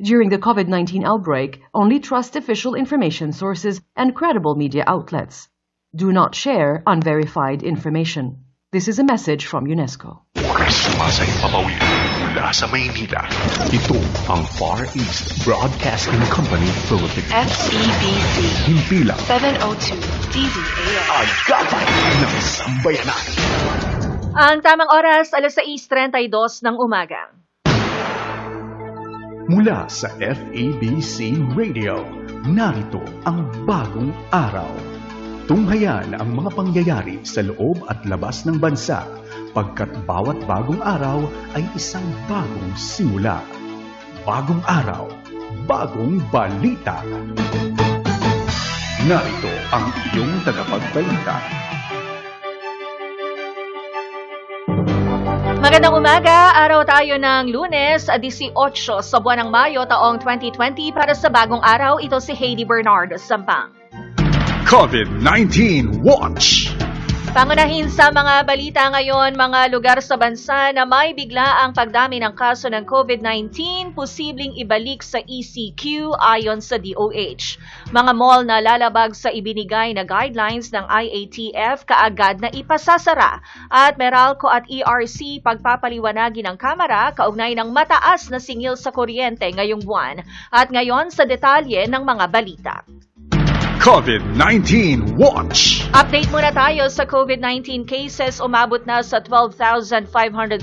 During the COVID-19 outbreak, only trust official information sources and credible media outlets. Do not share unverified information. This is a message from UNESCO. Sumasay mula sa Maynila. Ito ang Far East Broadcasting Company Philippines. FEBC Himpilang 702 DZAM. agapay ng sambayanan. Ang tamang oras, alas 6.32 ng umaga. Mula sa FEBC Radio, narito ang bagong araw. Tunghayan ang mga pangyayari sa loob at labas ng bansa pagkat bawat bagong araw ay isang bagong simula. Bagong araw, bagong balita. Narito ang iyong tagapagbalita. Magandang umaga, araw tayo ng lunes, 18 sa buwan ng Mayo taong 2020 para sa bagong araw. Ito si Heidi Bernard Sampang. COVID-19 Watch! Pangunahin sa mga balita ngayon, mga lugar sa bansa na may bigla ang pagdami ng kaso ng COVID-19, posibleng ibalik sa ECQ ayon sa DOH. Mga mall na lalabag sa ibinigay na guidelines ng IATF kaagad na ipasasara at Meralco at ERC pagpapaliwanagi ng kamera kaugnay ng mataas na singil sa kuryente ngayong buwan. At ngayon sa detalye ng mga balita. COVID-19 Watch! Update muna tayo sa COVID-19 cases. Umabot na sa 12,513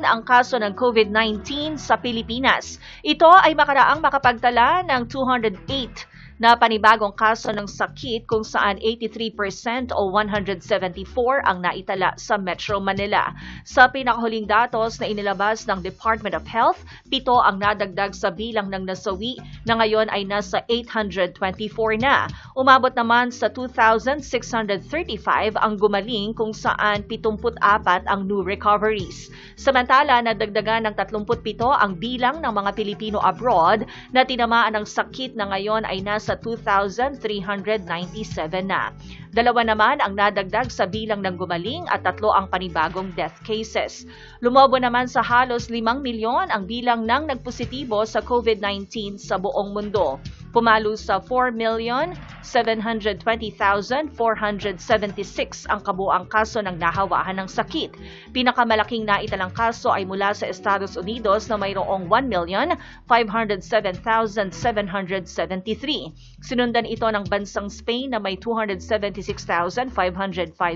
ang kaso ng COVID-19 sa Pilipinas. Ito ay makaraang makapagtala ng 208 na panibagong kaso ng sakit kung saan 83% o 174 ang naitala sa Metro Manila. Sa pinakahuling datos na inilabas ng Department of Health, pito ang nadagdag sa bilang ng nasawi na ngayon ay nasa 824 na. Umabot naman sa 2,635 ang gumaling kung saan 74 ang new recoveries. Samantala, nadagdagan ng 37 ang bilang ng mga Pilipino abroad na tinamaan ng sakit na ngayon ay nasa 2,397 na. Dalawa naman ang nadagdag sa bilang ng gumaling at tatlo ang panibagong death cases. Lumobo naman sa halos 5 milyon ang bilang ng nagpositibo sa COVID-19 sa buong mundo. Pumalo sa 4,720,476 ang kabuang kaso ng nahawahan ng sakit. Pinakamalaking naitalang kaso ay mula sa Estados Unidos na mayroong 1,507,773. Sinundan ito ng bansang Spain na may 276,505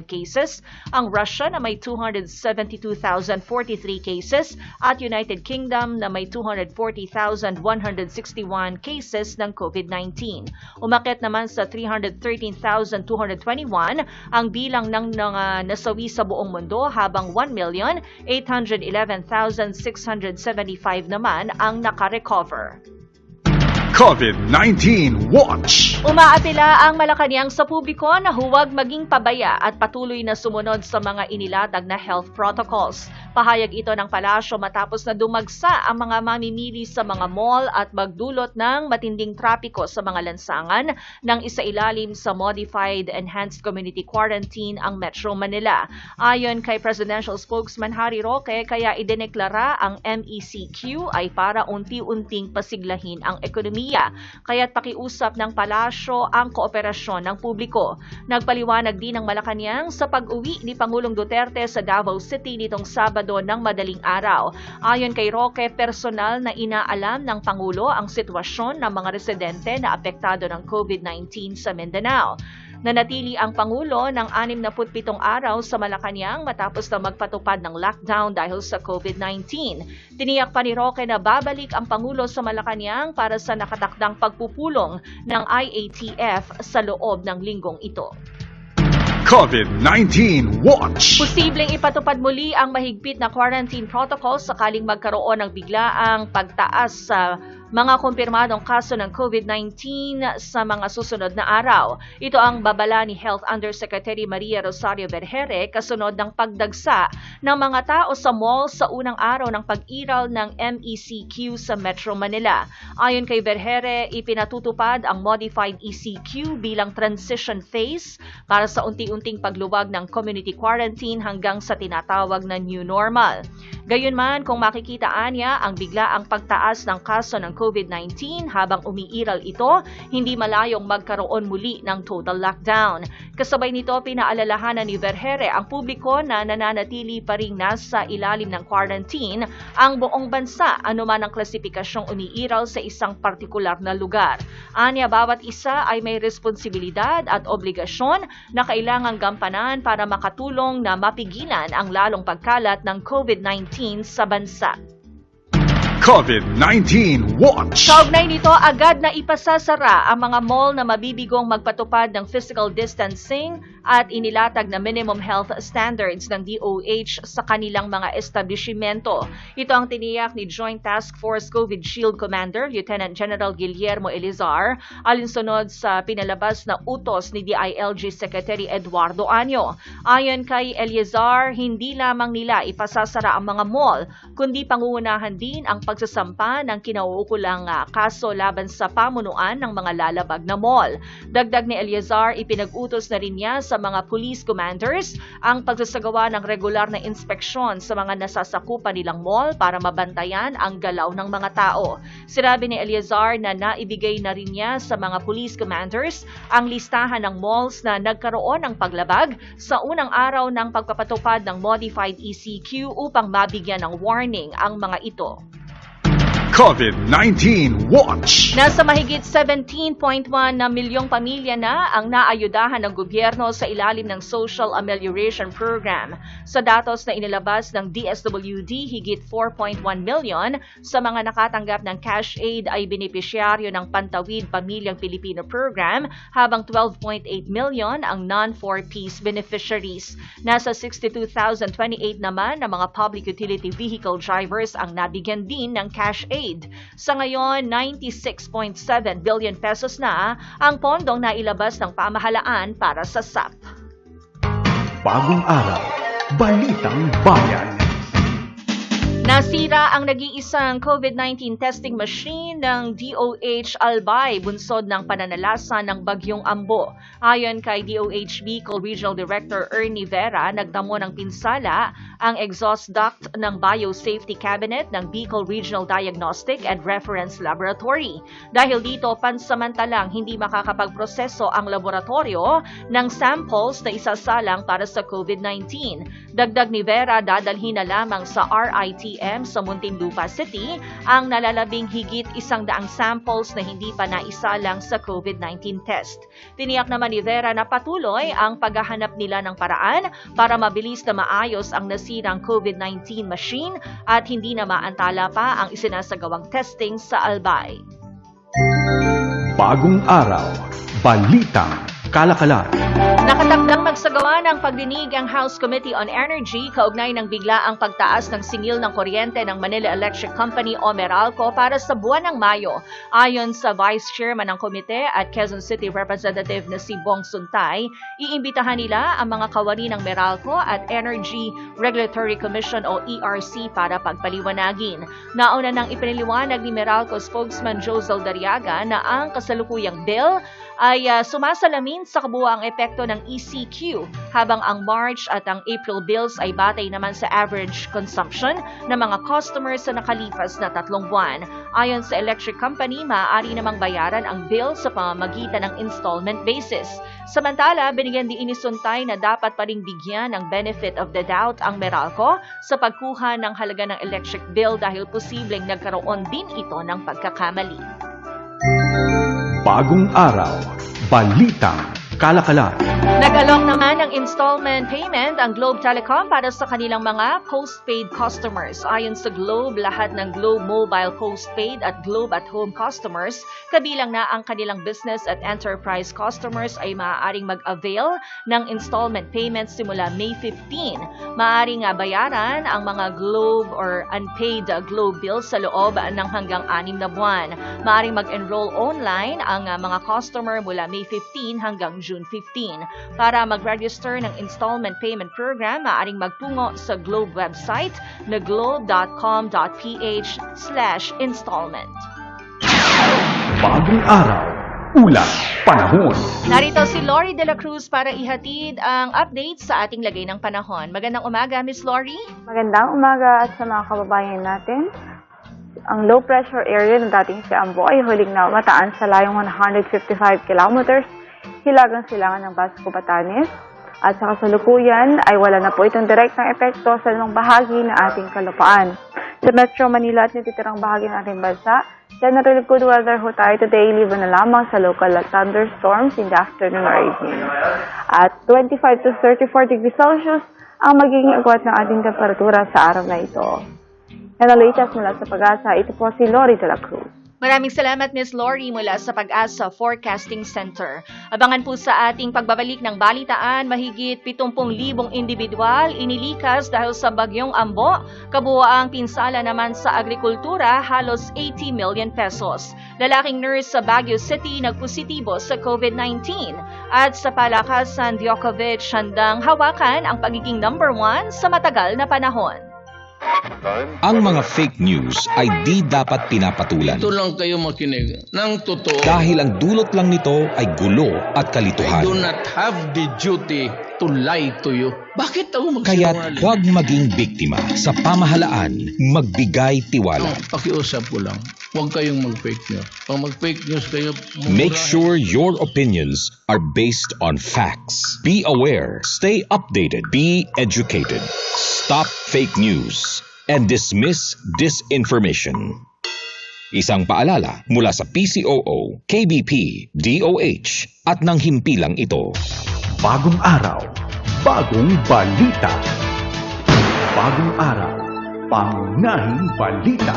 cases, ang Russia na may 272,043 cases, at United Kingdom na may 240,161 cases ng COVID-19. Umakit naman sa 313,221 ang bilang ng mga nasawi sa buong mundo habang 1,811,675 naman ang nakarecover. COVID-19 Watch! Umaapila ang Malacanang sa publiko na huwag maging pabaya at patuloy na sumunod sa mga inilatag na health protocols. Pahayag ito ng palasyo matapos na dumagsa ang mga mamimili sa mga mall at magdulot ng matinding trapiko sa mga lansangan ng isailalim sa Modified Enhanced Community Quarantine ang Metro Manila. Ayon kay Presidential Spokesman Harry Roque, kaya idineklara ang MECQ ay para unti-unting pasiglahin ang ekonomiya. Kaya't pakiusap ng palasyo ang kooperasyon ng publiko. Nagpaliwanag din ng Malacanang sa pag-uwi ni Pangulong Duterte sa Davao City nitong Sabado ng madaling araw. Ayon kay Roque, personal na inaalam ng Pangulo ang sitwasyon ng mga residente na apektado ng COVID-19 sa Mindanao. Nanatili ang Pangulo ng 67 araw sa Malacanang matapos na magpatupad ng lockdown dahil sa COVID-19. Tiniyak pa ni Roque na babalik ang Pangulo sa Malacanang para sa nakatakdang pagpupulong ng IATF sa loob ng linggong ito. COVID-19 Watch! Posibleng ipatupad muli ang mahigpit na quarantine protocol sakaling magkaroon ng biglaang pagtaas sa mga kumpirmadong kaso ng COVID-19 sa mga susunod na araw. Ito ang babala ni Health Undersecretary Maria Rosario Berhere kasunod ng pagdagsa ng mga tao sa mall sa unang araw ng pag-iral ng MECQ sa Metro Manila. Ayon kay Berhere, ipinatutupad ang modified ECQ bilang transition phase para sa unti-unti unti-unting pagluwag ng community quarantine hanggang sa tinatawag na new normal. Gayunman, kung makikita niya ang biglaang pagtaas ng kaso ng COVID-19 habang umiiral ito, hindi malayong magkaroon muli ng total lockdown. Kasabay nito, pinaalalahanan ni Vergere ang publiko na nananatili pa rin nasa ilalim ng quarantine ang buong bansa anuman ang klasipikasyong umiiral sa isang partikular na lugar. Anya, bawat isa ay may responsibilidad at obligasyon na kailangang gampanan para makatulong na mapigilan ang lalong pagkalat ng COVID-19 sa bansa. COVID-19 Watch! Kaugnay nito, agad na ipasasara ang mga mall na mabibigong magpatupad ng physical distancing at inilatag na minimum health standards ng DOH sa kanilang mga establishmento. Ito ang tiniyak ni Joint Task Force COVID Shield Commander Lieutenant General Guillermo Elizar alinsunod sa pinalabas na utos ni DILG Secretary Eduardo Anyo. Ayon kay Elizar, hindi lamang nila ipasasara ang mga mall, kundi pangungunahan din ang pagsasampa ng kinauukulang uh, kaso laban sa pamunuan ng mga lalabag na mall. Dagdag ni Eliazar, ipinag-utos na rin niya sa mga police commanders ang pagsasagawa ng regular na inspeksyon sa mga nasasakupan nilang mall para mabantayan ang galaw ng mga tao. Sinabi ni Eliazar na naibigay na rin niya sa mga police commanders ang listahan ng malls na nagkaroon ng paglabag sa unang araw ng pagpapatupad ng modified ECQ upang mabigyan ng warning ang mga ito. COVID-19 Watch! Nasa mahigit 17.1 na milyong pamilya na ang naayudahan ng gobyerno sa ilalim ng Social Amelioration Program. Sa datos na inilabas ng DSWD, higit 4.1 million sa mga nakatanggap ng cash aid ay benepisyaryo ng Pantawid Pamilyang Pilipino Program, habang 12.8 million ang non-4-piece beneficiaries. Nasa 62,028 naman na mga public utility vehicle drivers ang nabigyan din ng cash aid aid. Sa ngayon, 96.7 billion pesos na ang pondong nailabas ng pamahalaan para sa SAP. Bagong araw, Balitang Bayan. Nasira ang nag-iisang COVID-19 testing machine ng DOH Albay bunsod ng pananalasa ng Bagyong Ambo. Ayon kay DOH Bicol Regional Director Ernie Vera, nagdamo ng pinsala ang exhaust duct ng Biosafety Cabinet ng Bicol Regional Diagnostic and Reference Laboratory. Dahil dito, pansamantalang hindi makakapagproseso ang laboratorio ng samples na isasalang para sa COVID-19. Dagdag ni Vera, dadalhin na lamang sa RIT ATM sa Muntinlupa City ang nalalabing higit isang daang samples na hindi pa naisalang sa COVID-19 test. Tiniyak naman ni Vera na patuloy ang paghahanap nila ng paraan para mabilis na maayos ang nasirang COVID-19 machine at hindi na maantala pa ang isinasagawang testing sa Albay. Bagong araw, Balitang Kalakalan. Nakatakdang magsagawa ng pagdinig ang House Committee on Energy kaugnay ng biglaang pagtaas ng singil ng kuryente ng Manila Electric Company o Meralco para sa buwan ng Mayo. Ayon sa Vice Chairman ng komite at Quezon City Representative na si Bong Suntay, iimbitahan nila ang mga kawani ng Meralco at Energy Regulatory Commission o ERC para pagpaliwanagin. Nauna nang ipiniliwanag ni Meralco spokesman Josel Dariaga na ang kasalukuyang bill ay uh, sumasalamin sa kabuuang epekto ng ECQ habang ang March at ang April bills ay batay naman sa average consumption ng mga customers sa nakalipas na tatlong buwan. Ayon sa electric company, maaari namang bayaran ang bill sa pamamagitan ng installment basis. Samantala, binigyan din inisuntay na dapat pa ring bigyan ng benefit of the doubt ang Meralco sa pagkuha ng halaga ng electric bill dahil posibleng nagkaroon din ito ng pagkakamali. Bagong araw, Balitang Kalakalan. Nag-alok naman ng installment payment ang Globe Telecom para sa kanilang mga postpaid customers. Ayon sa Globe, lahat ng Globe Mobile postpaid at Globe at Home customers, kabilang na ang kanilang business at enterprise customers ay maaaring mag-avail ng installment payments simula May 15. Maaaring bayaran ang mga Globe or unpaid Globe bills sa loob ng hanggang anim na buwan. Maaaring mag-enroll online ang mga customer mula May 15 hanggang June June 15. Para mag-register ng installment payment program, maaaring magtungo sa Globe website na globe.com.ph slash installment. Bagong araw, Ulat Panahon Narito si Lori De La Cruz para ihatid ang update sa ating lagay ng panahon. Magandang umaga, Miss Lori. Magandang umaga at sa mga kababayan natin. Ang low pressure area na dating si Ambo ay huling na mataan sa layong 155 kilometers hilagang silangan ng Basco Batanes. At sa kasalukuyan ay wala na po itong direktang epekto sa anong bahagi ng ating kalupaan. Sa Metro Manila at natitirang bahagi ng ating bansa, generally good weather ho tayo today, liban na lamang sa local thunderstorms in the afternoon or evening. At 25 to 34 degrees Celsius ang magiging agwat ng ating temperatura sa araw na ito. Yan ang latest mula sa pag-asa. Ito po si Lori de la Cruz. Maraming salamat, Miss Lori, mula sa Pag-asa Forecasting Center. Abangan po sa ating pagbabalik ng balitaan, mahigit 70,000 individual inilikas dahil sa bagyong Ambo. Kabuoang pinsala naman sa agrikultura, halos 80 million pesos. Lalaking nurse sa Baguio City nagpositibo sa COVID-19. At sa palakasan, Djokovic handang hawakan ang pagiging number one sa matagal na panahon. Ang mga fake news ay di dapat pinapatulan Ito lang kayo makinig ng totoo. dahil ang dulot lang nito ay gulo at I do kalituhan. not have the duty to lie to you. Bakit ako Kaya magsinungaling? huwag maging biktima sa pamahalaan, magbigay tiwala. Ang pakiusap ko lang, huwag kayong mag-fake news. Pag mag-fake news kayo, Make mumurahin. sure your opinions are based on facts. Be aware, stay updated, be educated. Stop fake news and dismiss disinformation. Isang paalala mula sa PCOO, KBP, DOH at ng himpilang ito. Bagong araw, bagong balita. Bagong araw, pangunahing balita.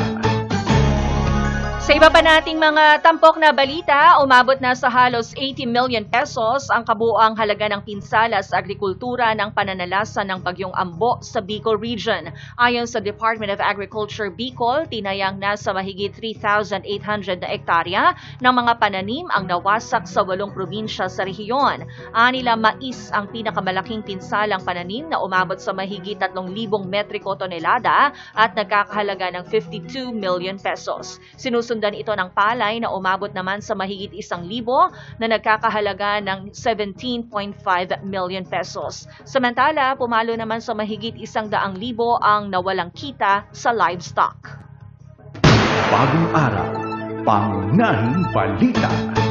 Sa iba pa nating mga tampok na balita, umabot na sa halos 80 million pesos ang kabuoang halaga ng pinsala sa agrikultura ng pananalasan ng bagyong Ambo sa Bicol Region. Ayon sa Department of Agriculture Bicol, tinayang nasa mahigit 3,800 na ektarya ng mga pananim ang nawasak sa walong probinsya sa rehiyon. Anila mais ang pinakamalaking pinsalang pananim na umabot sa mahigit 3,000 metriko tonelada at nagkakahalaga ng 52 million pesos. Sinusundan ito ng palay na umabot naman sa mahigit isang libo na nagkakahalaga ng 17.5 million pesos. Samantala, pumalo naman sa mahigit isang daang libo ang nawalang kita sa livestock. Bagong araw, pangunahing balita.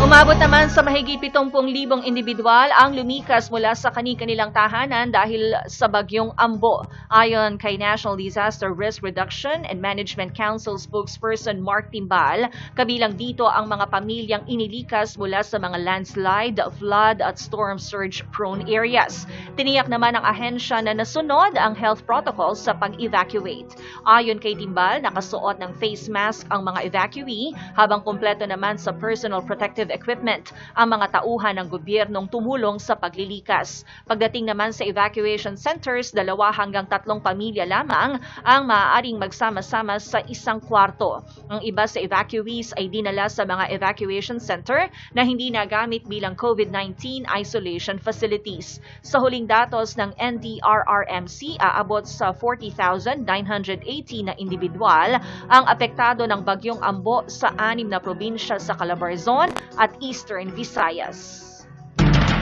Umabot naman sa mahigit 70,000 individual ang lumikas mula sa kani-kanilang tahanan dahil sa bagyong Ambo. Ayon kay National Disaster Risk Reduction and Management Council spokesperson Mark Timbal, kabilang dito ang mga pamilyang inilikas mula sa mga landslide, flood at storm surge prone areas. Tiniyak naman ng ahensya na nasunod ang health protocols sa pag-evacuate. Ayon kay Timbal, nakasuot ng face mask ang mga evacuee habang kumpleto naman sa personal protective equipment ang mga tauhan ng gobyernong tumulong sa paglilikas. Pagdating naman sa evacuation centers, dalawa hanggang tatlong pamilya lamang ang maaaring magsama-sama sa isang kwarto. Ang iba sa evacuees ay dinala sa mga evacuation center na hindi nagamit bilang COVID-19 isolation facilities. Sa huling datos ng NDRRMC, aabot sa 40,980 na individual ang apektado ng bagyong Ambo sa anim na probinsya sa Calabarzon at Eastern Visayas.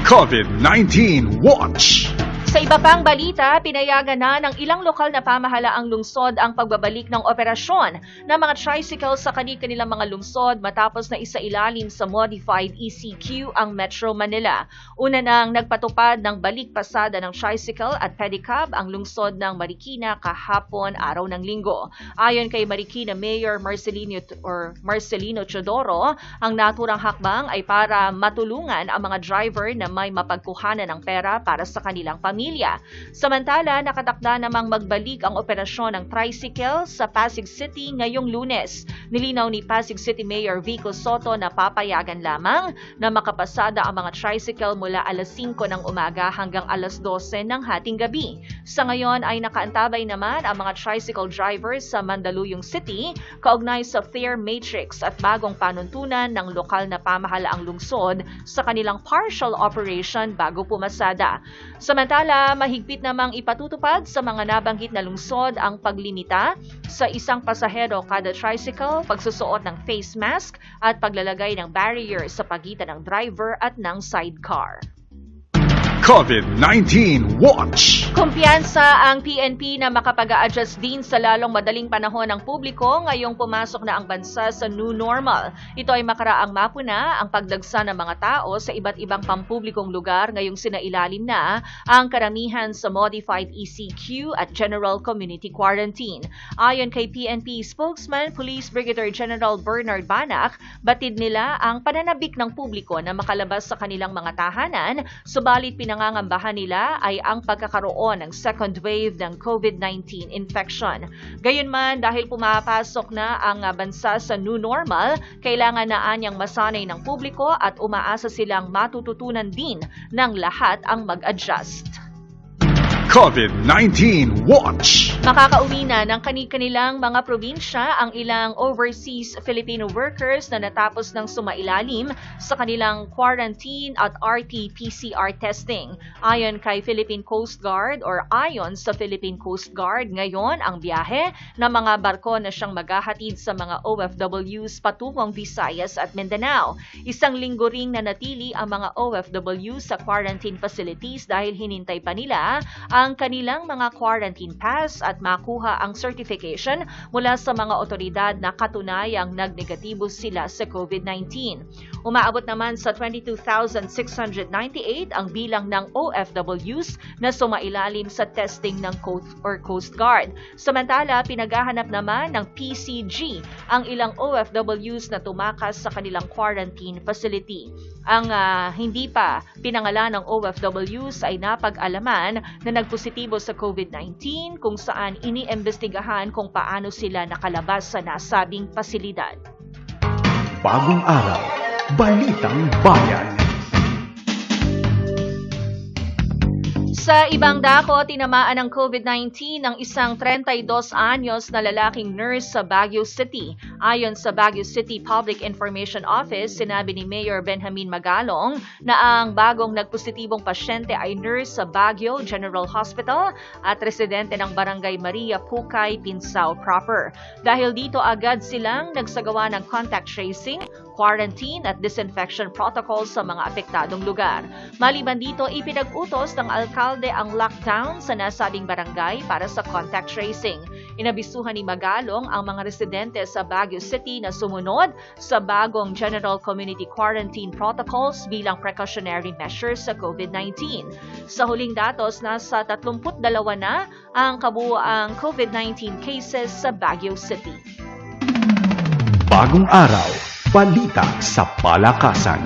COVID-19 Watch. Sa iba pang balita, pinayagan na ng ilang lokal na pamahalaang lungsod ang pagbabalik ng operasyon ng mga tricycle sa kani-kanilang mga lungsod matapos na isa ilalim sa modified ECQ ang Metro Manila. Una nang nagpatupad ng balik pasada ng tricycle at pedicab ang lungsod ng Marikina kahapon araw ng linggo. Ayon kay Marikina Mayor Marcelino or Marcelino Chodoro, ang naturang hakbang ay para matulungan ang mga driver na may mapagkuhanan ng pera para sa kanilang pamilya. Samantala, nakatakda namang magbalik ang operasyon ng tricycle sa Pasig City ngayong lunes. Nilinaw ni Pasig City Mayor Vico Soto na papayagan lamang na makapasada ang mga tricycle mula alas 5 ng umaga hanggang alas 12 ng hating gabi. Sa ngayon ay nakaantabay naman ang mga tricycle drivers sa Mandaluyong City kaugnay sa fare matrix at bagong panuntunan ng lokal na pamahalaang lungsod sa kanilang partial operation bago pumasada. Samantala, Samantala, mahigpit namang ipatutupad sa mga nabanggit na lungsod ang paglimita sa isang pasahero kada tricycle, pagsusuot ng face mask at paglalagay ng barrier sa pagitan ng driver at ng sidecar. COVID-19 Watch! Kumpiyansa ang PNP na makapag-a-adjust din sa lalong madaling panahon ng publiko ngayong pumasok na ang bansa sa new normal. Ito ay makaraang mapuna ang pagdagsa ng mga tao sa iba't ibang pampublikong lugar ngayong sinailalim na ang karamihan sa modified ECQ at General Community Quarantine. Ayon kay PNP spokesman Police Brigadier General Bernard Banak, batid nila ang pananabik ng publiko na makalabas sa kanilang mga tahanan, subalit pinangangambahan nila ay ang pagkakaroon ng second wave ng COVID-19 infection. Gayunman, dahil pumapasok na ang bansa sa new normal, kailangan na anyang masanay ng publiko at umaasa silang matututunan din ng lahat ang mag-adjust. COVID-19 Watch! Makakauwi na ng kani-kanilang mga probinsya ang ilang overseas Filipino workers na natapos ng sumailalim sa kanilang quarantine at RT-PCR testing. Ayon kay Philippine Coast Guard or ayon sa Philippine Coast Guard, ngayon ang biyahe ng mga barko na siyang maghahatid sa mga OFWs patungong Visayas at Mindanao. Isang linggo ring nanatili ang mga OFW sa quarantine facilities dahil hinintay pa nila ang kanilang mga quarantine pass at makuha ang certification mula sa mga otoridad na katunayang nagnegatibo sila sa COVID-19. Umaabot naman sa 22,698 ang bilang ng OFWs na sumailalim sa testing ng Coast or Coast Guard. Samantala, pinaghahanap naman ng PCG ang ilang OFWs na tumakas sa kanilang quarantine facility. Ang ah, hindi pa pinangalan ng OFWs ay napag-alaman na nagpositibo sa COVID-19 kung saan iniimbestigahan kung paano sila nakalabas sa nasabing pasilidad. Bagong araw, Balitang Bayan. Sa ibang dako, tinamaan ng COVID-19 ng isang 32 anyos na lalaking nurse sa Baguio City. Ayon sa Baguio City Public Information Office, sinabi ni Mayor Benjamin Magalong na ang bagong nagpositibong pasyente ay nurse sa Baguio General Hospital at residente ng Barangay Maria Pukay, Pinsao proper. Dahil dito agad silang nagsagawa ng contact tracing, quarantine at disinfection protocols sa mga apektadong lugar. Maliban dito, ipinag-utos ng alkalde ang lockdown sa nasabing barangay para sa contact tracing. Inabisuhan ni Magalong ang mga residente sa Baguio City na sumunod sa bagong General Community Quarantine Protocols bilang precautionary measures sa COVID-19. Sa huling datos, nasa 32 na ang kabuuang COVID-19 cases sa Baguio City. Bagong araw, balita sa palakasan.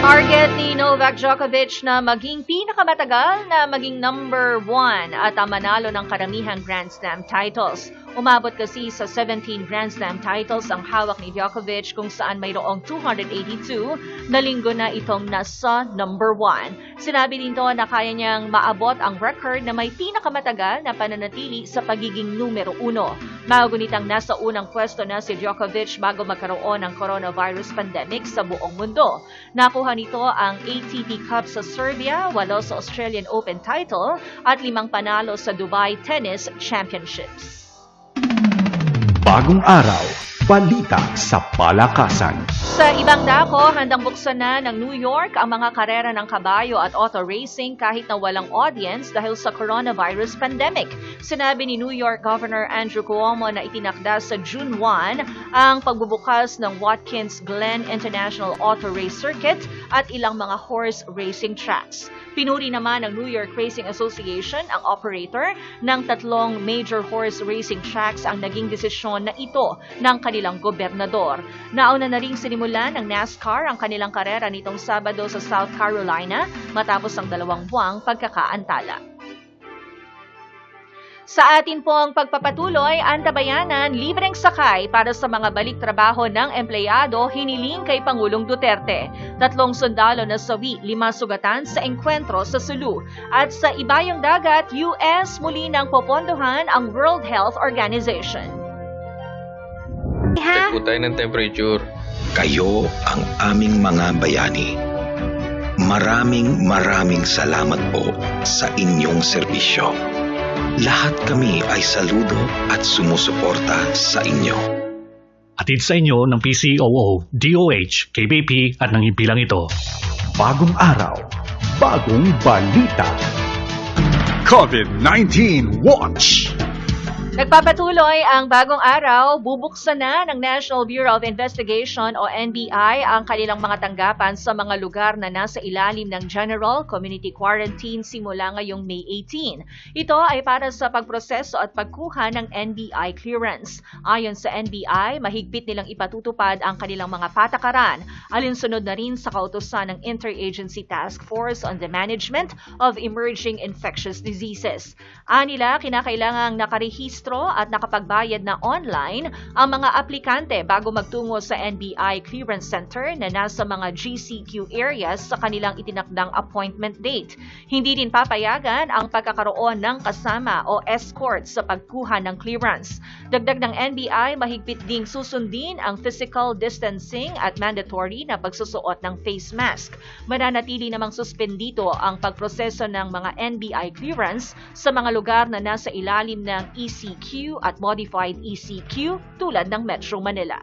Target ni Novak Djokovic na maging pinakamatagal na maging number one at manalo ng karamihang Grand Slam titles. Umabot kasi sa 17 Grand Slam titles ang hawak ni Djokovic kung saan mayroong 282 na linggo na itong nasa number one. Sinabi nito na kaya niyang maabot ang record na may pinakamatagal na pananatili sa pagiging numero uno. Magunitang nasa unang pwesto na si Djokovic bago magkaroon ng coronavirus pandemic sa buong mundo. Nakuha nito ang ATP Cup sa Serbia, walo sa Australian Open title at limang panalo sa Dubai Tennis Championships. Bagong araw, balita sa palakasan. Sa ibang dako, handang buksan na ng New York ang mga karera ng kabayo at auto racing kahit na walang audience dahil sa coronavirus pandemic. Sinabi ni New York Governor Andrew Cuomo na itinakda sa June 1 ang pagbubukas ng Watkins Glen International Auto Race Circuit at ilang mga horse racing tracks. Pinuri naman ng New York Racing Association ang operator ng tatlong major horse racing tracks ang naging desisyon na ito ng kanilang gobernador. Nauna na ring sinimulan ng NASCAR ang kanilang karera nitong Sabado sa South Carolina matapos ang dalawang buwang pagkakaantala. Sa atin pong pagpapatuloy, antabayanan, libreng sakay para sa mga balik trabaho ng empleyado hiniling kay Pangulong Duterte. Tatlong sundalo na sawi, lima sugatan sa engkwentro sa Sulu. At sa ibayong dagat, US muli nang popondohan ang World Health Organization. Po tayo ng temperature. Kayo ang aming mga bayani. Maraming maraming salamat po sa inyong serbisyo. Lahat kami ay saludo at sumusuporta sa inyo. Atid sa inyo ng PCOO, DOH, KBP at ng himpilang ito. Bagong araw, bagong balita. COVID-19 Watch! Nagpapatuloy ang bagong araw, bubuksan na ng National Bureau of Investigation o NBI ang kanilang mga tanggapan sa mga lugar na nasa ilalim ng General Community Quarantine simula ngayong May 18. Ito ay para sa pagproseso at pagkuha ng NBI clearance. Ayon sa NBI, mahigpit nilang ipatutupad ang kanilang mga patakaran, alinsunod na rin sa kautosan ng Interagency Task Force on the Management of Emerging Infectious Diseases. Anila, kinakailangang nakarehistro at nakapagbayad na online ang mga aplikante bago magtungo sa NBI Clearance Center na nasa mga GCQ areas sa kanilang itinakdang appointment date. Hindi din papayagan ang pagkakaroon ng kasama o escort sa pagkuha ng clearance. Dagdag ng NBI, mahigpit ding susundin ang physical distancing at mandatory na pagsusuot ng face mask. Mananatili namang suspendito ang pagproseso ng mga NBI clearance sa mga lugar na nasa ilalim ng ECQ at modified ECQ tulad ng Metro Manila.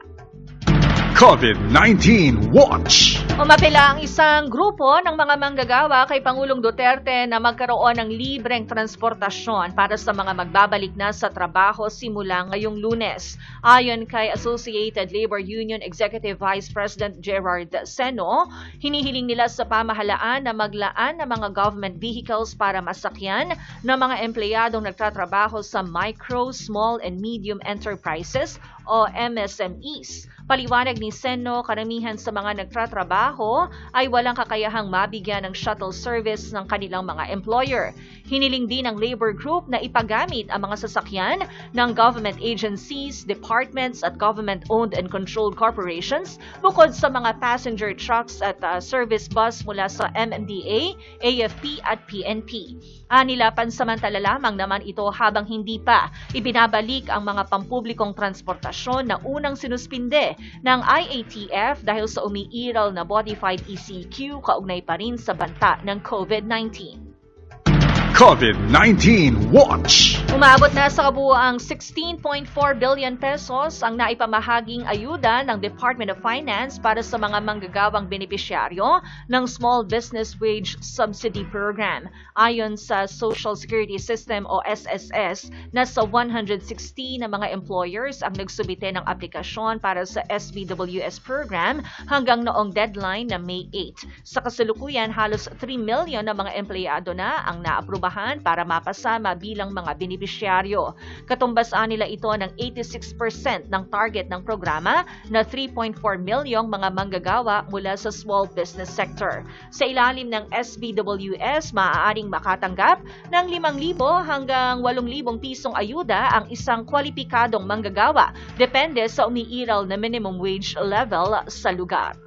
COVID-19 Watch! Umapela ang isang grupo ng mga manggagawa kay Pangulong Duterte na magkaroon ng libreng transportasyon para sa mga magbabalik na sa trabaho simula ngayong lunes. Ayon kay Associated Labor Union Executive Vice President Gerard Seno, hinihiling nila sa pamahalaan na maglaan ng mga government vehicles para masakyan ng mga empleyadong nagtatrabaho sa micro, small, and medium enterprises o MSMEs. Paliwanag ni Seno, karamihan sa mga nagtatrabaho ay walang kakayahang mabigyan ng shuttle service ng kanilang mga employer. Hiniling din ng labor group na ipagamit ang mga sasakyan ng government agencies, departments at government-owned and controlled corporations bukod sa mga passenger trucks at uh, service bus mula sa MMDA, AFP at PNP. Anila pansamantala lamang naman ito habang hindi pa ibinabalik ang mga pampublikong transportasyon na unang sinuspinde ng IATF dahil sa umiiral na modified ECQ kaugnay pa rin sa banta ng COVID-19. COVID-19 Watch! Umabot na sa kabuuang 16.4 billion pesos ang naipamahaging ayuda ng Department of Finance para sa mga manggagawang benepisyaryo ng Small Business Wage Subsidy Program. Ayon sa Social Security System o SSS, nasa 160 na mga employers ang nagsubite ng aplikasyon para sa SBWS program hanggang noong deadline na May 8. Sa kasalukuyan, halos 3 million na mga empleyado na ang naaprubahan para mapasama bilang mga benepisyaryo. Katumbasaan nila ito ng 86% ng target ng programa na 3.4 milyong mga manggagawa mula sa small business sector. Sa ilalim ng SBWS, maaaring makatanggap ng 5,000 hanggang 8,000 pisong ayuda ang isang kwalipikadong manggagawa depende sa umiiral na minimum wage level sa lugar.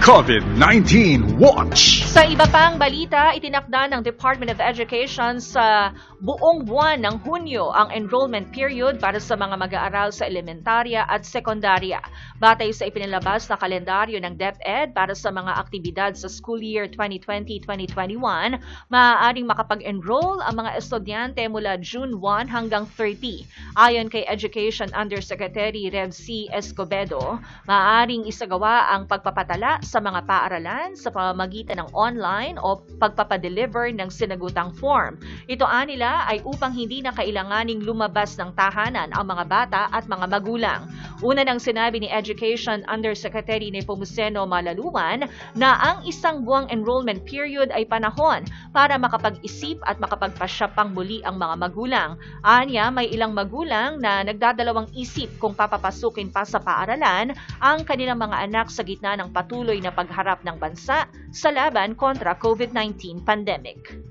COVID-19 Watch! Sa iba pang balita, itinakda ng Department of Education sa buong buwan ng Hunyo ang enrollment period para sa mga mag-aaral sa elementarya at sekundarya. Batay sa ipinilabas na kalendaryo ng DepEd para sa mga aktibidad sa school year 2020-2021, maaaring makapag-enroll ang mga estudyante mula June 1 hanggang 30. Ayon kay Education Undersecretary Rev C. Escobedo, maaaring isagawa ang pagpapatala sa mga paaralan sa pamamagitan ng online o pagpapadeliver ng sinagutang form. Ito anila ay upang hindi na kailanganing lumabas ng tahanan ang mga bata at mga magulang. Una nang sinabi ni Education Undersecretary Nepomuceno Malaluan na ang isang buwang enrollment period ay panahon para makapag-isip at makapagpasya pang muli ang mga magulang. Anya, may ilang magulang na nagdadalawang isip kung papapasukin pa sa paaralan ang kanilang mga anak sa gitna ng patuloy na pagharap ng bansa sa laban kontra COVID-19 pandemic.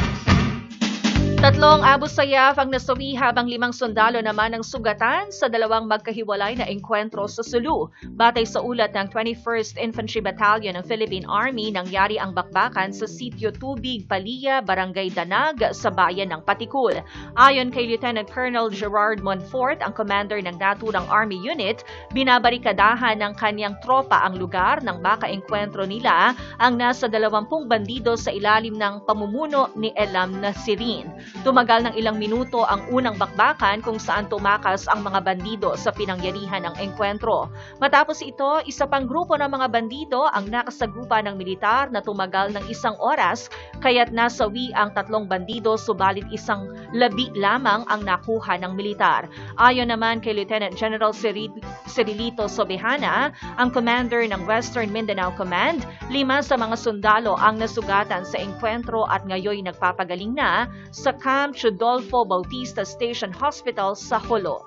Tatlong Abu Sayyaf ang nasawi habang limang sundalo naman ang sugatan sa dalawang magkahiwalay na engkwentro sa Sulu. Batay sa ulat ng 21st Infantry Battalion ng Philippine Army, nangyari ang bakbakan sa Sitio Tubig, Palia, Barangay Danag sa bayan ng Patikul. Ayon kay Lieutenant Colonel Gerard Monfort, ang commander ng naturang Army unit, binabarikadahan ng kanyang tropa ang lugar ng baka engkwentro nila ang nasa 20 bandido sa ilalim ng pamumuno ni Elam Nasirin. Tumagal ng ilang minuto ang unang bakbakan kung saan tumakas ang mga bandido sa pinangyarihan ng engkwentro. Matapos ito, isa pang grupo ng mga bandido ang nakasagupa ng militar na tumagal ng isang oras kaya't nasawi ang tatlong bandido subalit isang labi lamang ang nakuha ng militar. Ayon naman kay Lieutenant General Ciril- Cirilito Sobehana, ang commander ng Western Mindanao Command, lima sa mga sundalo ang nasugatan sa engkwentro at ngayoy nagpapagaling na sa Camp Chodolfo Bautista Station Hospital sa Holo.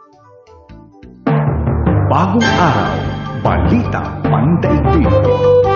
Bagong araw, balita pandaigdig.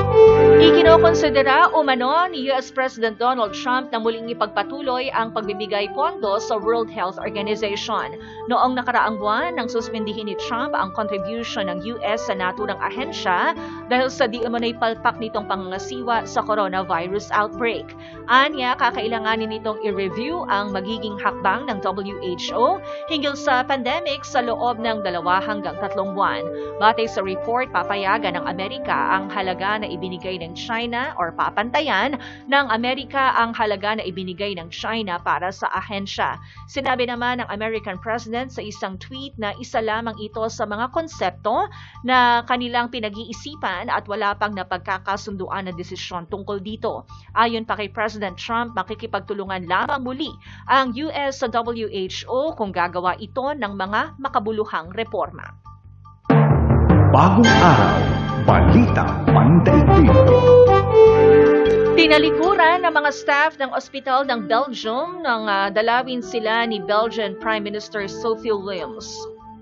Ikinokonsidera umano ni US President Donald Trump na muling ipagpatuloy ang pagbibigay pondo sa World Health Organization. Noong nakaraang buwan, nang suspindihin ni Trump ang contribution ng US sa naturang ahensya dahil sa di umano'y palpak nitong pangangasiwa sa coronavirus outbreak. Anya, kakailanganin nitong i-review ang magiging hakbang ng WHO hinggil sa pandemic sa loob ng dalawa hanggang tatlong buwan. Batay sa report, papayagan ng Amerika ang halaga na ibinigay ng China or papantayan ng Amerika ang halaga na ibinigay ng China para sa ahensya. Sinabi naman ng American President sa isang tweet na isa lamang ito sa mga konsepto na kanilang pinag-iisipan at wala pang napagkakasunduan na desisyon tungkol dito. Ayon pa kay President Trump, makikipagtulungan lamang muli ang US sa WHO kung gagawa ito ng mga makabuluhang reforma. Bagong araw, balita pandaigdig. Tinalikuran ng mga staff ng ospital ng Belgium nang ah, dalawin sila ni Belgian Prime Minister Sophie Williams.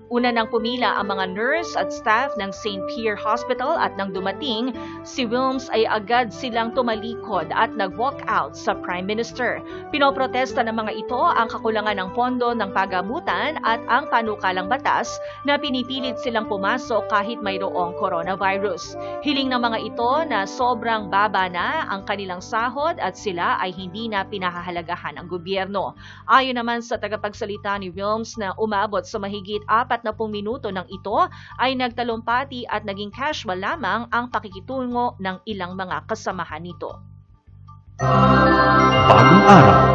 Una nang pumila ang mga nurse at staff ng St. Pierre Hospital at nang dumating, si Wilms ay agad silang tumalikod at nag-walk out sa Prime Minister. Pinoprotesta ng mga ito ang kakulangan ng pondo ng pagamutan at ang panukalang batas na pinipilit silang pumasok kahit mayroong coronavirus. Hiling ng mga ito na sobrang baba na ang kanilang sahod at sila ay hindi na pinahahalagahan ng gobyerno. Ayon naman sa tagapagsalita ni Wilms na umabot sa mahigit 40 minuto ng ito ay nagtalumpati at naging casual lamang ang pakikitungo ng ilang mga kasamahan nito. Bagong araw,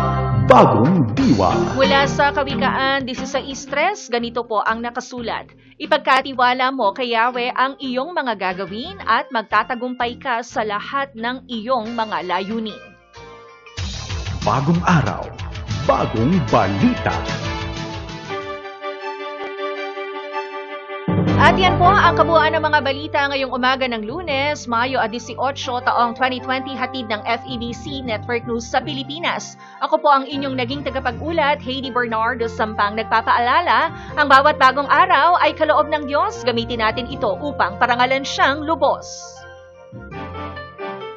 bagong diwa. Mula sa Kawikaan 16.3, ganito po ang nakasulat. Ipagkatiwala mo kay Yahweh ang iyong mga gagawin at magtatagumpay ka sa lahat ng iyong mga layunin. Bagong araw, bagong balita. At yan po ang kabuuan ng mga balita ngayong umaga ng lunes, Mayo 18, taong 2020, hatid ng FEBC Network News sa Pilipinas. Ako po ang inyong naging tagapag-ulat, Heidi Bernardo Sampang nagpapaalala, ang bawat bagong araw ay kaloob ng Diyos, gamitin natin ito upang parangalan siyang lubos.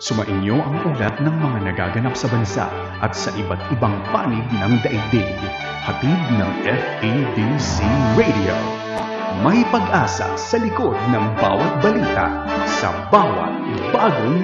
Sumainyo ang ulat ng mga nagaganap sa bansa at sa iba't ibang panig ng daigdig. Hatid ng FEBC Radio. May pag-asa sa likod ng bawat balita sa bawat bagong